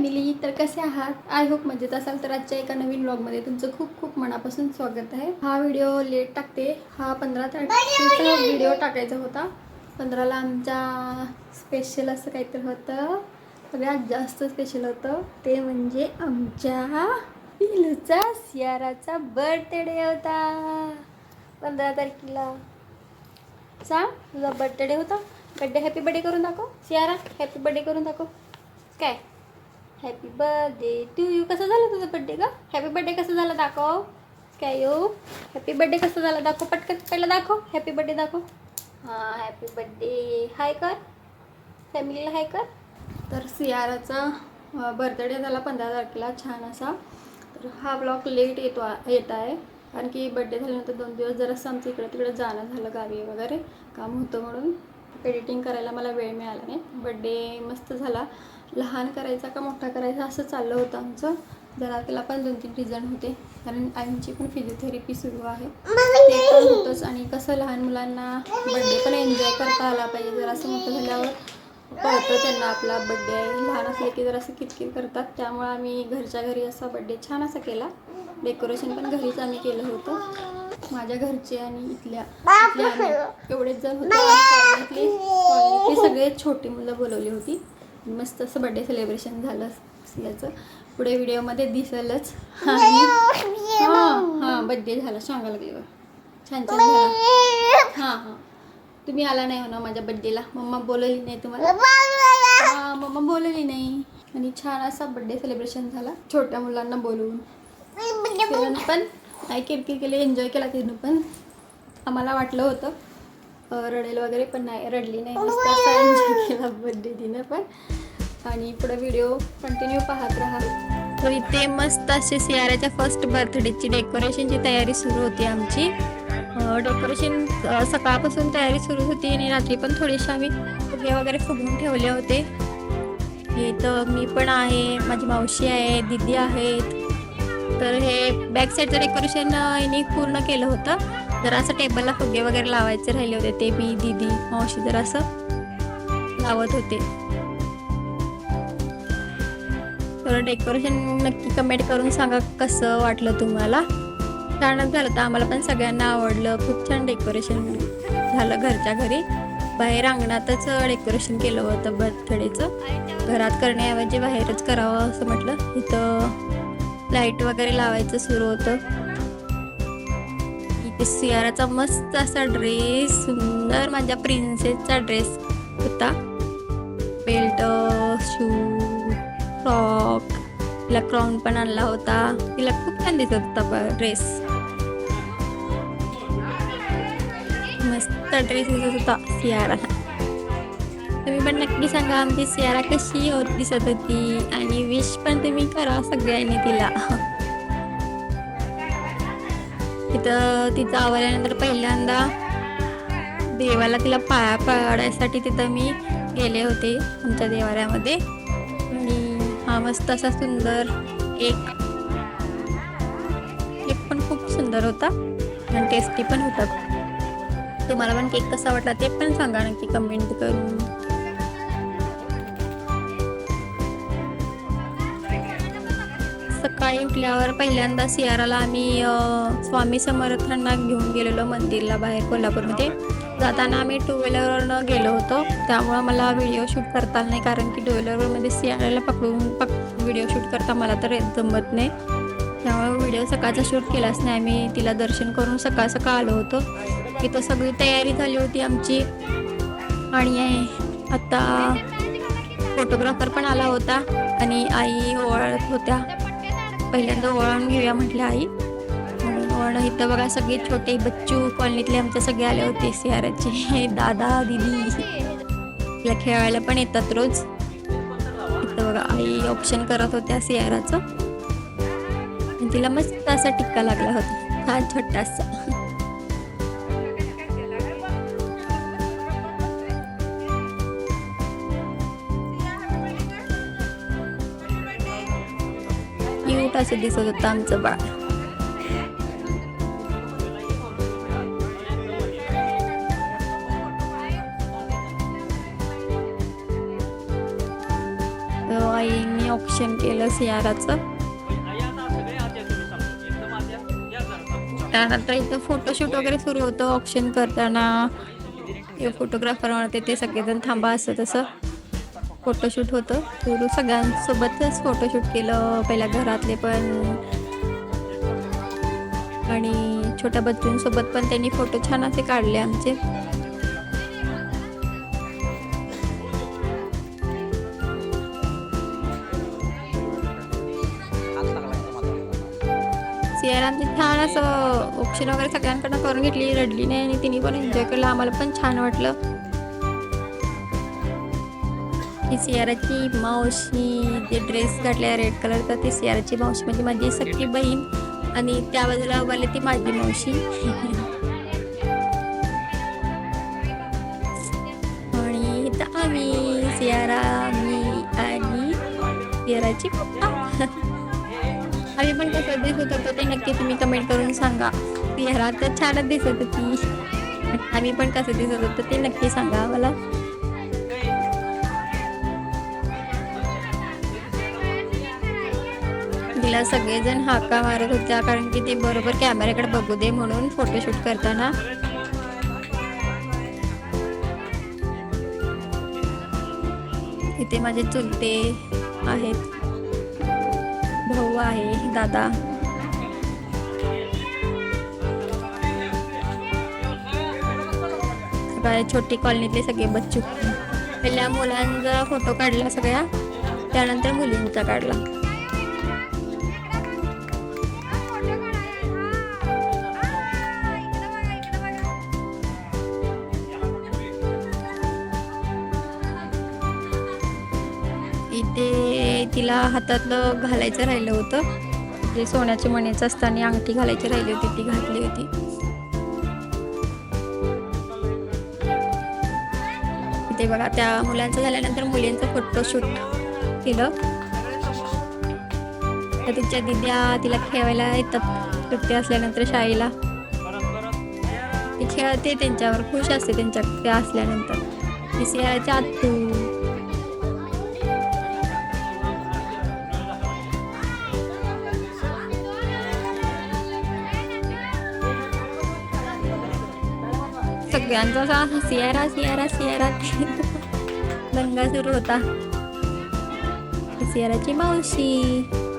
Family तर कसे आहात? आय होप मजेत असाल. तर आजच्या एका नवीन ब्लॉगमध्ये तुमचं खूप खूप मनापासून स्वागत आहे. हा व्हिडिओ लेट टाकते. हा पंधरा तारखेचा व्हिडिओ टाकायचा होता. पंधराला आमच्या स्पेशल असं काहीतरी होतं. सगळ्यात जास्त स्पेशल होतं. ते म्हणजे आमच्या पिलूचा सियाराचा बर्थडे होता. पंधरा तारखेला. सांग तुझा बर्थडे होता. बड्डे हॅपी बर्थडे करून दाखव. सियारा हॅपी बर्थडे करून दाखव. काय? हॅपी बर्थडे टू यू कसं झालं तुझं बड्डे का हॅपी बर्थडे कसं झाला दाखव. काय यू हॅपी बर्थडे कसं झाला दाखव. पटकन पहिला दाखव. हॅपी बर्थडे दाखव. हां हॅपी बर्थडे हाय कर. फॅमिलीला हाय कर. तर सियाराचा बर्थडे झाला पंधरा तारखेला. छान असा. तर हा ब्लॉग लेट येतो येत आहे. कारण की बड्डे झाल्यानंतर दोन दिवस जरासं आमचं इकडे तिकडे जाणं झालं गावी वगैरे. काम होतं म्हणून. एडिटिंग करायला मला वेळ मिळाला नाही. बड्डे मस्त झाला. लहान करायचा का मोठा करायचा असं चाललं होतं आमचं. जरा त्याला पण दोन तीन रिझन होते. कारण आमची पण फिजिओथेरपी सुरू आहे. ते पण होतंच आणि कसं लहान मुलांना बड्डे पण एन्जॉय करता आला पाहिजे. जरा असं मोठं झाल्यावर कळतं त्यांना आपला बड्डे आहे. लहान असले की जर असं किरकिर करतात. त्यामुळे आम्ही घरच्या घरी असा बड्डे छान असा केला. डेकोरेशन पण घरीच आम्ही केलं होतं. माझ्या घरचे आणि इथल्या एवढेच जण होते. आणि सगळे छोटी मुलं बोलवली होती. मस्त असं बड्डे सेलिब्रेशन झालं याचं. पुढे व्हिडिओमध्ये दिसेलच. हां हां बड्डे झाला सांगायला लागले. छान छान झाला. हां हां. तुम्ही आला नाही हो ना माझ्या बड्डेला मम्मा बोलवली नाही तुम्हाला. हां मम्मा बोलवली नाही. आणि छान असा बड्डे सेलिब्रेशन झाला. छोट्या मुलांना बोलवून. पण नाही किरकिर केली एन्जॉय केला तिनं पण. आम्हाला वाटलं होतं. रडेल वगैरे पण नाही रडली नाही. मस्त असा एन्जॉय केला बड्डे तिनं पण. आणि पुढे व्हिडिओ कंटिन्यू पाहत राहा. तर इथे मस्त असे सियाराच्या फर्स्ट बर्थडेची डेकोरेशनची तयारी सुरू होती आमची. डेकोरेशन सकाळपासून तयारी सुरू होती आणि रात्री पण थोडेसे आम्ही फुगे वगैरे फुगून ठेवले होते. इथं मी पण आहे माझी मावशी आहे दिदी आहेत. तर हे बॅक साईडचं डेकोरेशन यांनी पूर्ण केलं होतं. जरा असं टेबलला फुगे वगैरे लावायचे राहिले होते ते मी दिदी मावशी जरा असं लावत होते. तर डेकोरेशन नक्की कमेंट करून सांगा कसं वाटलं तुम्हाला. छानच झालं. तर आम्हाला पण सगळ्यांना आवडलं. खूप छान डेकोरेशन झालं घरच्या घरी. बाहेर अंगणातच डेकोरेशन केलं होतं बर्थडेचं. घरात करण्याऐवजी बाहेरच करावं असं म्हटलं. इथं लाइट वगैरे लावायचं सुरू होतं. इथे सियाराचा मस्त असा ड्रेस सुंदर माझ्या प्रिन्सेसचा ड्रेस होता. बेल्ट शूज फ्रॉक तिला क्राऊन पण आणला होता तिला खूप छान दिसत होता ड्रेस मस्त ड्रेस दिसत होता सियारा तुम्ही पण नक्की सांगा आमची सियारा कशी होत दिसत होती आणि विश पण तुम्ही करा सगळ्यांनी तिला तिथं तिचं आवडल्यानंतर पहिल्यांदा देवाला तिला पाया पाडायसाठी तिथं मी गेले होते आमच्या देवाऱ्यामध्ये आणि हा मस्त असा सुंदर केक केक पण खूप सुंदर होता आणि टेस्टी पण होता. तुम्हाला पण केक कसा वाटला ते पण सांगा नक्की कमेंट करून. सकाळी उठल्यावर पहिल्यांदा सियाराला आम्ही स्वामी समर्थांना घेऊन गेलेलो मंदिरला बाहेर कोल्हापूरमध्ये. जाताना आम्ही टू व्हीलरवरनं गेलो होतो. त्यामुळं मला व्हिडिओ शूट करता आला नाही कारण की टू व्हीलरमध्ये सियाराला पकडून पक व्हिडिओ शूट करता मला तर जमत नाही. त्यामुळे व्हिडिओ सकाळचा शूट केलाच नाही आम्ही. तिला दर्शन करून सकाळ सकाळ आलो होतो. इथं सगळी तयारी झाली होती आमची. आणि आता फोटोग्राफर पण आला होता. आणि आई ओवाळत होत्या. पहिल्यांदा वळण घेऊया म्हटलं आई. म्हणून वळण इथं बघा सगळे छोटे बच्चू कॉलनीतले आमचे सगळे आले होते सियाराचे दादा दिदी. तिला खेळायला पण येतात रोज. इथं बघा आई ऑप्शन करत होत्या सियाराचं. तिला मस्त असा टिक्का लागला होता. छान छोटासा. क्यूट असं दिसत होतं आमचं बाळ. तर ऑप्शन केलं सियाराचं त्यानंतर इथं फोटोशूट वगैरे सुरू होतं ऑप्शन करताना. फोटोग्राफर म्हणते ते सगळेजण थांबा असं तसं. फोटोशूट होतं. सुरू सगळ्यांसोबतच फोटोशूट केलं पहिल्या घरातले पण. आणि छोट्या बच्चूंसोबत पण त्यांनी फोटो छान असे काढले आमचे. सियारांची छान असं ऑप्शन वगैरे सगळ्यांकडनं करून घेतली. रडली नाही आणि तिने पण एन्जॉय केलं. आम्हाला पण छान वाटलं. ही सियाराची मावशी जे ड्रेस घातल्या रेड कलरचा ती सियाराची मावशी म्हणजे माझी सख्खी बहीण. आणि त्या बाजूला वाले ती माझी मावशी. आणि इथं आम्ही सियारा मी आणि सियाराची पप्पा. आम्ही पण कसं दिसत होतो ते नक्की तुम्ही कमेंट करून सांगा. सियारा तर छानच दिसत होती. आम्ही पण कसं दिसत होतो ते नक्की सांगा मला तिला सगळेजण हाका मारत होत्या कारण की ते बरोबर कॅमेऱ्याकडे बघू दे म्हणून फोटोशूट करताना. इथे माझे चुलते आहेत. भाऊ आहे दादा. सगळ्या छोटी कॉलनीतले सगळे बच्चू. पहिल्या मुलांचा फोटो काढला सगळ्या त्यानंतर मुलींचा काढला. इथे तिला हातातलं घालायचं राहिलं होतं. जे सोन्याचे मणीचं असताना अंगठी घालायची राहिली होती ती घातली होती. ते बघा त्या मुलांचं झाल्यानंतर मुलींचं फोटोशूट केलं. तर तिच्या दिद्या तिला खेळायला येतात. सुट्टी असल्यानंतर शाळेला. ती खेळते त्यांच्यावर खुश असते त्यांच्या त्या असल्यानंतर ती सियाच्या आतू सगळ्यांचा असा सियारा सियारा सियारा दंगा सुरू होता सियाराची मावशी पाहिलाच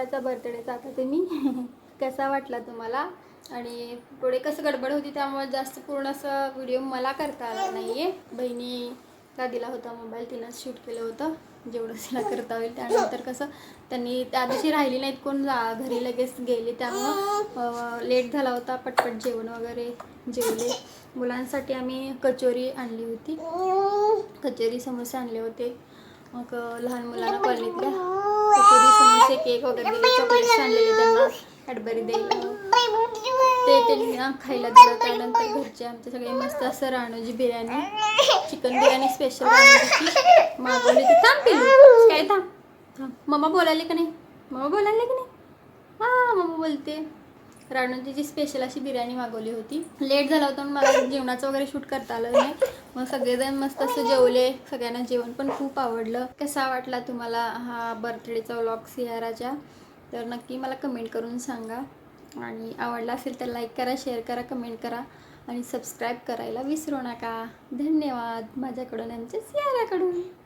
सियाराचा बर्थडेचा आता तुम्ही कसा वाटला तुम्हाला? आणि पुढे कसं गडबड होती त्यामुळे जास्त पूर्ण असं व्हिडिओ मला करता आला नाही आहे बहिणीला दिला होता मोबाईल तिनंच शूट केलं होतं. जेवढं तिला करता होईल. त्यानंतर कसं त्यांनी त्या दिवशी राहिली नाहीत कोण जा घरी लगेच गेले. त्यामुळं लेट झाला होता. पटपट जेवण वगैरे जेवले. मुलांसाठी आम्ही कचोरी आणली होती. कचोरी समोसे आणले होते. मग लहान मुलांना कॉलनीतल्या समोसे केक वगैरे दिले चॉकलेट्स आणलेले त्यांना कॅडबरी द्यायला ते त्यांनी खायला दिलं. त्यानंतर घरचे आमचे सगळे मस्त असं राणूजी बिर्याणी चिकन बिर्याणी स्पेशल राणूजीची मागवली ती. थांब पिलू काय थांब थांब. मम्मा बोलायले का नाही? मम्मा बोलायले का नाही? हा मम्मा बोलते. राणूजीची स्पेशल अशी बिर्याणी मागवली होती. लेट झाला होता मला जेवणाचं वगैरे शूट करता आलं नाही. मग सगळेजण मस्त असं जेवले. सगळ्यांना जेवण पण खूप आवडलं. कसा वाटला तुम्हाला हा बर्थडेचा व्लॉग सियाराच्या? तर नक्की मला कमेंट करून सांगा. आणि आवडला असेल तर लाईक करा शेअर करा कमेंट करा. आणि सबस्क्राईब करायला विसरू नका. धन्यवाद. माझ्याकडून आमच्या सियाराकडून.